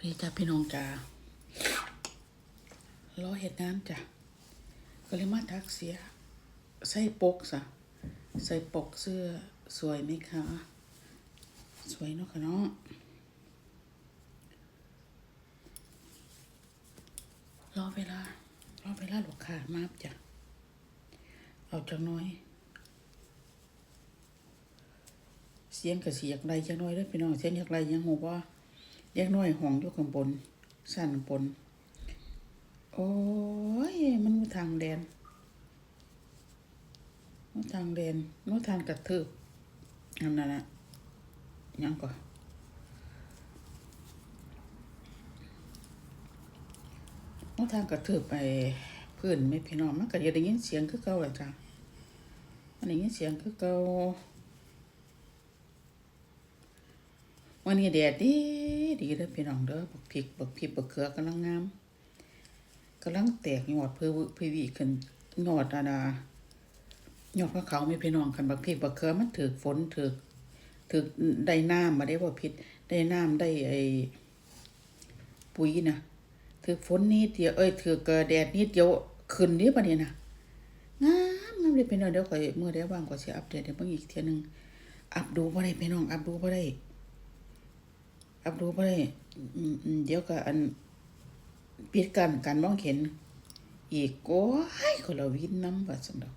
วันนี้จ้าพี่น้องจ้าล้อเห็ดน้ำจ้ะก็เลยมาทักเสีย ใส่ปกซะใส่ปกเสื้อสวยไหมคะ สวยเนาะค่ะเนาะรอเวลารอเวลาลูกค้ามาจ้ะเอาจังน้อย เสียงกับเสียงไรจังน้อยเด้พี่น้องเสียงอยากไรยังหูว่า เรียกน้อยห้องอยู่ข้างบนสั่นบน โอ้ย มันมทางแดนมูทางแดนมูทางกระทืบอันนั้นนะยังก่อนมูทางกระทืบไปพื้นไม่พี่น้องมันก็จะได้ยินเสียงคือเก่าแหละจ้ะมันได้ยินเสียงคือเก่าวันนี้แดดดี ดีเด้อพี่น้องเด้อบักพริกบักพริกบักเขือกำลังงามกำลังแตกยอดเพื่อเพื่อวีขึ้นยอดอาดายอดพระเขาไม่พี่น้องกันบักพริกบักเขือมันถือฝนถือถือได้น้ำมาได้บ่ผิดได้น้ำได้ไอ้ปุ๋ยนะถือฝนนิดเดียวเอ้ยถือเกแดดนิดเดียวขึ้นนี้ปะเนี่ยนะงามงามเลยพี่น้องเดี๋ยวข่อยเมื่อได้ว่างก็สิอัปเดตให้เบิ่งอีกเที่ยนึงอัปดูบ่ได้พี่น้องอัปดูบ่ได้ อับดูไปเดี๋ยวก็อันปิดกันการมองเห็น อีกโอ้ยคนละวินน้ำว่าสันดอก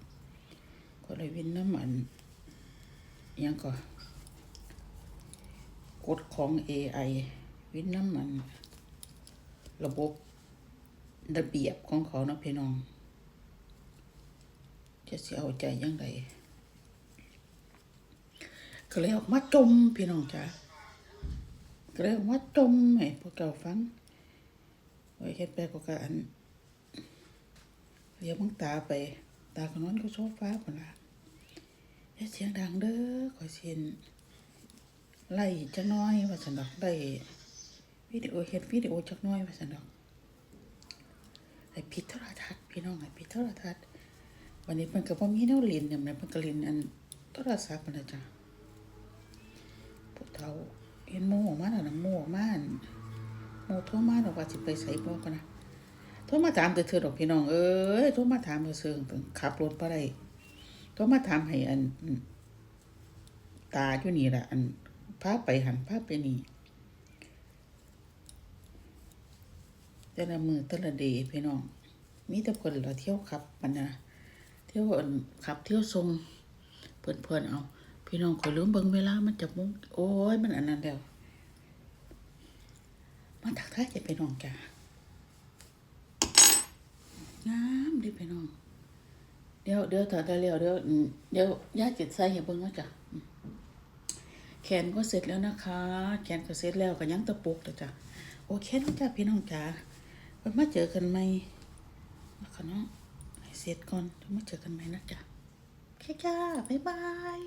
คนละวินน้ำอันยังก็กฎของ AI วินน้ำมัน ระบบระเบียบของเขาเนาะพี่น้อง จะเสียเอาใจยังไงก็เลยออกมาจมพี่น้องจ้า ก็เลยว่าจมให้พวกเจ้าฟังไว้เฮ็ดไปก็กอันเรียกมึงตาไป ตาก็นอนก็โซฟ้าคนละอย่าเสียงดังเด้อขอเสียนไล่จักน้อยว่าซั่นดอกได้วิดีโอเฮ็ดวิดีโอจักน้อยว่าซั่นดอกให้ปิดโทรทัศน์พี่น้องให้ปิดโทรทัศน์วันนี้เพิ่นก็บ่มีแนวเล่นเนี่ยมันเก็เล่นอันโทรศัพท์นั่นะจ้ะพวกเฒ่า พอกว่าสิไปไสบ่กันนะโทรมาถามแต่เธอดอกพี่น้องเอ้ยโทรมาถามเซื่อเพิ่นขับรถบ่ได้โทรมาถามให้อัน ตาอยู่นี่ละอันพาไปหันพาไปนี่แต่ละมือแต่ละเดย์พี่น้อง มีแต่คนละเที่ยวขับมันนะเที่ยวขับเที่ยวทรงเพื่อนๆเอา พี่น้องขอยลืมเบิ่งเวลามันจะมุงโอ้ยมันอันนั้นแล้ว มาทักทายจะพี่น้องจ้างามดิพี่น้อง เดี๋ยวเดี๋ยวถ้าได้แล้วเดี๋ยวเดี๋ยวย่าจิตใส่ให้เบิ่งว่าจ้ะแขนก็เสร็จแล้วนะคะ แขนก็เสร็จแล้วก็ยังตะปุกแล้วจ้ะโอเคแล้วจ้ะพี่น้องจ้าไว้มาเจอกันใหม่นะคะเนาะให้เสร็จก่อนมาเจอกันใหม่นะจ้ะโอเคจ้าบ๊ายบาย